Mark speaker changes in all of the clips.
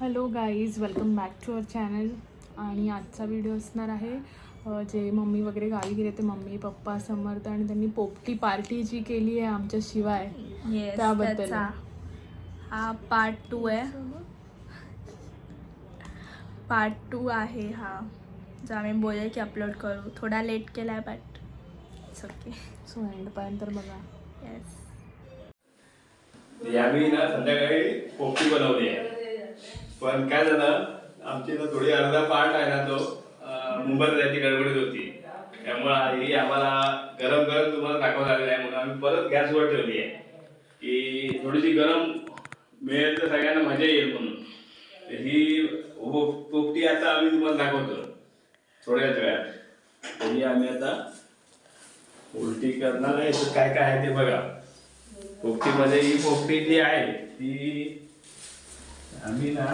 Speaker 1: Hello guys welcome back to our channel. आणि आजचा video असणार आहे जे मम्मी वगैरे गावी गेले ते मम्मी पप्पा समर्थ आणि त्यांनी पोपटी पार्टी जी केली आहे आमच्या शिवाय.
Speaker 2: येस
Speaker 1: त्याबद्दल.
Speaker 2: हा पार्ट टू आहे. पार्ट टू आहे हा. जो आम्ही बोलले की अपलोड करू. थोडा लेट केला आहे बट इट्स ओके
Speaker 1: सो एंडपर्यंत बघा.
Speaker 2: येस
Speaker 3: यावेळी ना संध्याकाळी पोपटी बनवली आहे. पण काय झालं आमची ना थोडी अर्धा पार्ट आहे ना तो मुंबईत जायची गडबडीत होती. त्यामुळे ही आम्हाला गरम गरम तुम्हाला दाखवा आलेलं आहे. म्हणून आम्ही परत गॅसवर ठेवली आहे. की थोडीशी गरम मिळेल तर सगळ्यांना मजा येईल म्हणून. ही पो- पोपटी आता आम्ही तुम्हाला दाखवतो. थोड्याच वेळात. ही आम्ही आता उलटी करणार आहे. तर काय काय आहे ते बघा. पोपटीमध्ये ही पोपटी जी आहे ती आम्ही ना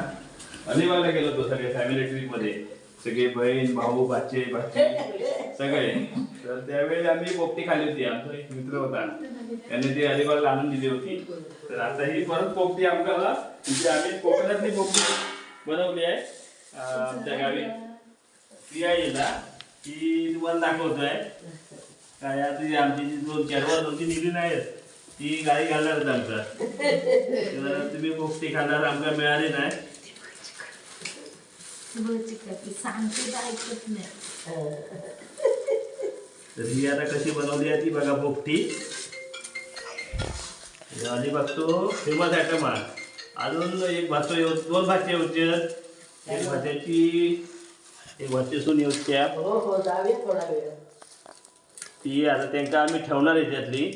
Speaker 3: अलिबागला गेलो होतो सगळे फॅमिली ट्रिपमध्ये. सगळे बहीण भाऊ बाचे बाचे सगळे. तर त्यावेळी आम्ही पोपटी खाली होती. आमचा एक मित्र होता. त्याने ती अलिबागला आणून दिली होती. तर आता ही परत पोपटी आमकाला म्हणजे आम्ही कोकणातली पोपटी बनवली आहे. आमच्या गावी. ती आहे ना ती तुम्हाला दाखवतोय. काय आता आमची जी दोन केरवा दोन तीन निघली नाहीत ती गाडी घालणार आमचा तर तुम्ही पोपटी खाणार आमका मिळाली नाही. तर ही आता कशी बनवली आहे ती बघा पोपटी. हे आधी बघतो फेमस आयटम आहे अजून एक भातो येऊ दोन भाचे होते एक भाज्याची एक भाचेसून येऊच्या
Speaker 4: हो हो
Speaker 3: ती आता त्यांना आम्ही ठेवणार आहे त्यातली.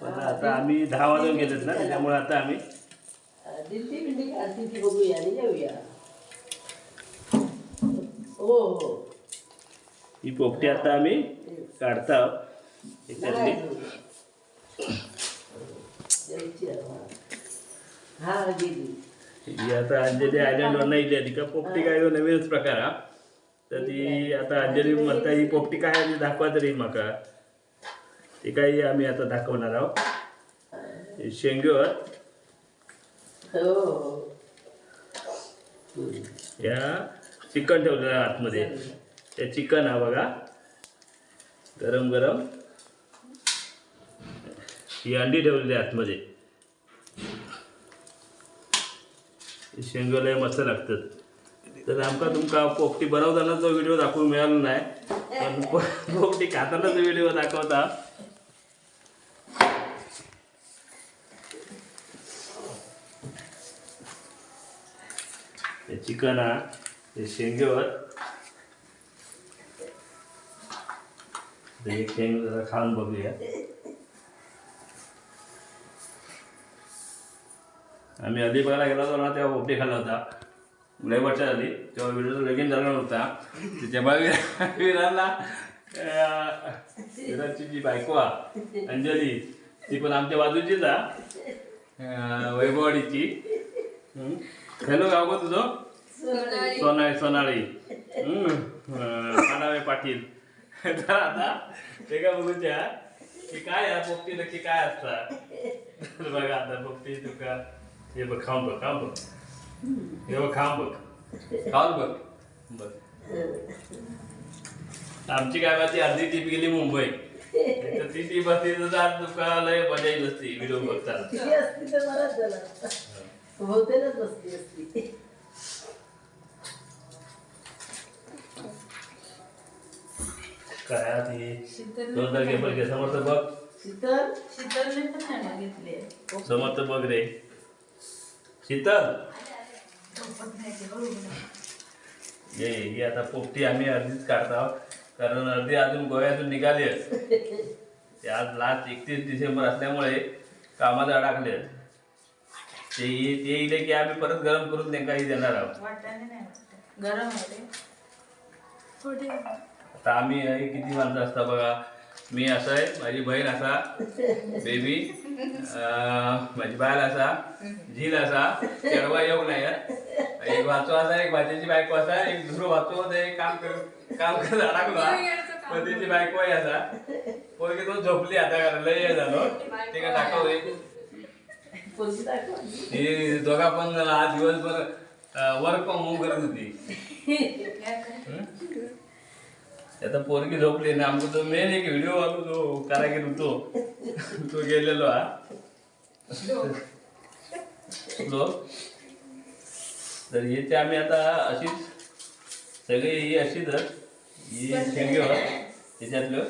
Speaker 3: पण आता आम्ही दहा वाजून गेलेत ना त्यामुळे आता आम्ही
Speaker 4: दिल्ली बिल्ली आरती ती बघूया आणि जाऊया हो हो.
Speaker 3: ही पोपटी आता आम्ही काढता.
Speaker 4: हा.
Speaker 3: आता अंजली आयलंडवर नाही ती का? पोपटी काय नवीनच प्रकार हा. तर ती आता अंजली म्हणता ही पोपटी काय आहे ती दाखवा तरी म्हाका ती काही आम्ही आता दाखवणार आहोत. शेंगेवर.
Speaker 4: हो.
Speaker 3: या चिकन ठेवलेलं आतमध्ये. त्या चिकन हा बघा. गरम गरम. ही अंडी ठेवलेली आतमध्ये. हे शेंगो लय मस्त लागतात. तर आमका तुमका पोपटी बनवताना जो व्हिडिओ दाखवून मिळाला नाही पण पोपटी खाताना जो व्हिडिओ दाखवता चिकन हा हे शेंगेवर. शेंग जरा खाऊन बघूया. आम्ही अलिबागला गेलो होतो ना तेव्हा पोपटी खाल्ला होता. लय वर्ष आधी तेव्हा व्हिडिओ लगीन झाला नव्हता. त्याच्यामुळे विराला विराची जी बायको अंजली ती पण आमच्या बाजूचीच आहे वैभववाडीची. हॅलो गाव तुझं? सोनाळी. सोनाळी पानावे पाटील. तर आता ते काय बघूच्या की काय या पोपटी नक्की काय असतात. बघा आता पोपटी तुका. हे बघ खाऊन बघ खाऊन बघ. हे बघ खाऊन बघ. खाऊन बघ. बघ. आमची काय माझी अर्धी टीप गेली मुंबई. तर ती टीप असती तर आज तुका लय मजा येईल असती व्हिडिओ बघताना.
Speaker 4: ती
Speaker 3: काय ती दोन तारखे पडके समर्थ बघ.
Speaker 4: शीतल
Speaker 3: समर्थ बघ रे. शीतल. ये ही आता पोपटी आम्ही अर्धीच काढतो आहोत. कारण अर्धी अजून गोव्यातून निघाली. ते आज लास्ट एकतीस डिसेंबर असल्यामुळे कामात अडकले. ते ये- ते येईल की आम्ही परत गरम करून त्यांनाही देणार आहोत.
Speaker 2: गरम आहे थोडी
Speaker 3: आता आम्ही हे किती माणसं असता बघा. मी असं आहे माझी बहीण असा बेबी माझी बायल असा झील असा केळवा येऊ नाही. एक वाचो असा एक भाजीची बायको असा एक दुसरं वाचो होता एक काम कर काम कर अडकला पण तिची बायको आहे असा. पोरगी तो झोपली आता कारण लय झालो. ते काय दाखव हे दोघा पण आज दिवसभर वर्क फ्रॉम होम करत होती? आता पोरगी झोपली ना आमचा तो मेन एक व्हिडिओ आलो तो कारागीर होतो. तो गेलेलो हा. लो तर याचे आम्ही आता अशीच सगळी ही अशीच ही शेंगे त्याच्यातलं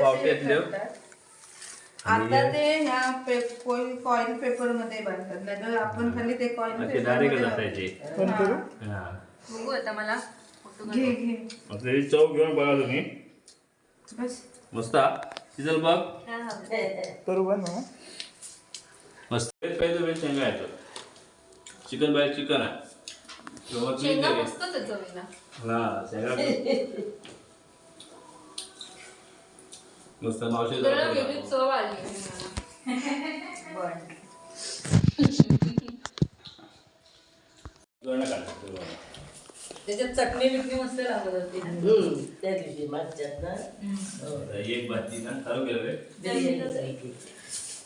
Speaker 3: पावट्यातलं.
Speaker 5: आता ते ह्या कॉईल पेपरमध्ये बनतात. नाहीतर आपण खाली ते कॉईल
Speaker 3: असे डायरेक्ट जातायचे. हा.
Speaker 6: बघू आता मला.
Speaker 5: घे घे.
Speaker 3: चव घेऊन बघा तुम्ही.
Speaker 5: बस.
Speaker 3: मस्त हा? शिजल बघ मस्त. पहिलं वेळ शेंगा येतो चिकन बाय चिकन आहे. किंवा clean
Speaker 6: शेंगा
Speaker 3: आहे.
Speaker 6: मस्तच आहे चवीला.
Speaker 3: हा शेंगा मस्त. मावशी
Speaker 6: जरा वेगळी चव आली आहे शेंगाला.
Speaker 4: त्याच्यात चटणी बिटणी मस्त लागत होती. हम्म, त्या दिवशी मागच्यात ना
Speaker 3: आता एक भाजी ना चालू केलं रे.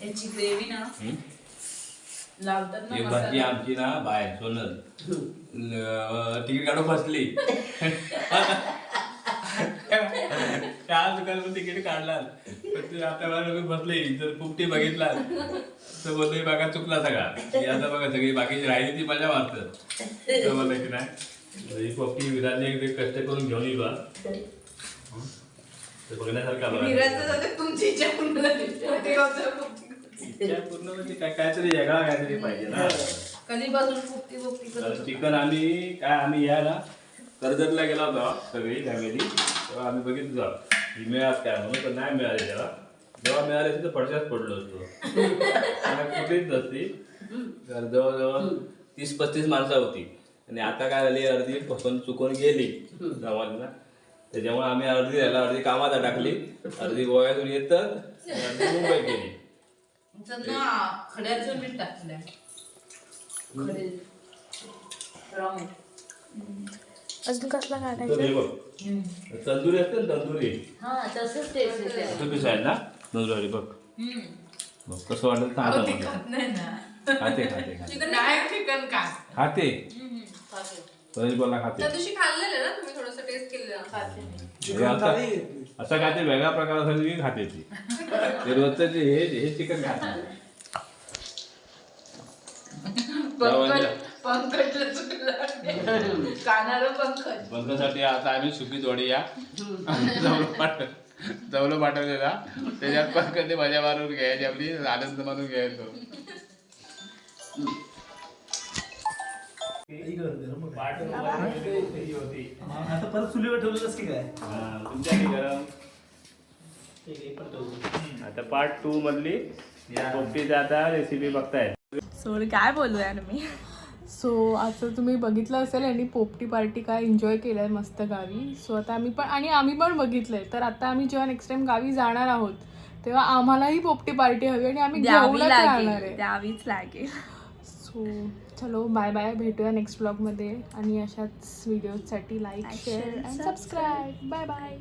Speaker 6: याची ग्रेव्ही ना
Speaker 3: हम्म?
Speaker 6: लावतात ना
Speaker 3: एक भाजी
Speaker 6: मसाला
Speaker 3: आमची ना बाय सोनल. तिकीट काढून बसली दुकान तिकीट काढला पण ते आता मला लोक बसले जर फुकटी बघितला तर बोलते बघा चुकला सगळा. ही आता बघा सगळी बाकीची राहिली ती मजा तर बोलले की नाही? ही पोपटी विराजने एकदा कष्ट करून घेऊन येईल बा. हं? ते बघण्यासारखा
Speaker 5: तुमची इच्छा पूर्ण
Speaker 3: इच्छा पूर्ण म्हणजे काय काहीतरी वेगळा काहीतरी पाहिजे ना.
Speaker 5: कधीपासून करत
Speaker 3: तर चिकन आम्ही काय आम्ही या ना कर्जतला गेला होता सगळी फॅमिली तेव्हा आम्ही बघितलं होतं ही मिळात काय म्हणून पण नाही मिळाले तेव्हा. जेव्हा मिळाले तिथं पडशाच पडलो असतो. कुठलीच नसती. तर जवळजवळ तीस पस्तीस माणसं होती. आणि आता काय झाली अर्धी फसून चुकून गेली गावाला त्याच्यामुळे आम्ही अर्धी राहिला अर्धी कामात टाकली अर्धी गोव्यातून येतात अर्धी मुंबईत गेली.
Speaker 6: खड्याचं मीठ
Speaker 1: अजून कसला काढायचा
Speaker 3: हे तंदुरी असते ना तंदुरी.
Speaker 4: हा तसंच टेस्ट येते.
Speaker 3: असं पीस आहे ना? तंदुरी बघ. बघ कसं
Speaker 6: ना.
Speaker 3: खाते खाते खाते. खाते. बोला खाते.
Speaker 6: त्या दिवशी खाल्लेलं ना तुम्ही थोडस टेस्ट केलेलं खाते.
Speaker 3: हे असं असं खाते वेगळ्या प्रकारासाठी मी खाते ती. ते रोजचं जे हे हे चिकन खाते.
Speaker 6: कानाला पंकज.
Speaker 3: बंदसाठी आता आम्ही सुकी जोडी या. जवळ पाठ जवळ पाठवलेला. त्याच्यात पण कधी मजा मारून घ्यायची आपली आनंद मारून घ्यायचो.
Speaker 7: आता परत चुलीवर ठेवलेलंच की काय?
Speaker 3: तुमच्या गरम आता पार्ट टू मधली पोपटीची आता रेसिपी बघताय.
Speaker 2: सोड काय बोलू यार मी?
Speaker 1: सो आता तुम्ही बघितलं असेल आणि पोपटी पार्टी काय एन्जॉय केलं आहे मस्त गावी. सो आता आम्ही पण आणि आम्ही पण बघितलंय. तर आता आम्ही जेव्हा नेक्स्ट टाइम गावी जाणार आहोत तेव्हा आम्हालाही पोपटी पार्टी हवी आणि आम्ही घेऊनच राहणार आहे.
Speaker 2: द्यावीच लागेल.
Speaker 1: सो चलो बाय बाय भेटूया नेक्स्ट ब्लॉगमध्ये आणि अशाच व्हिडिओसाठी like share and subscribe bye bye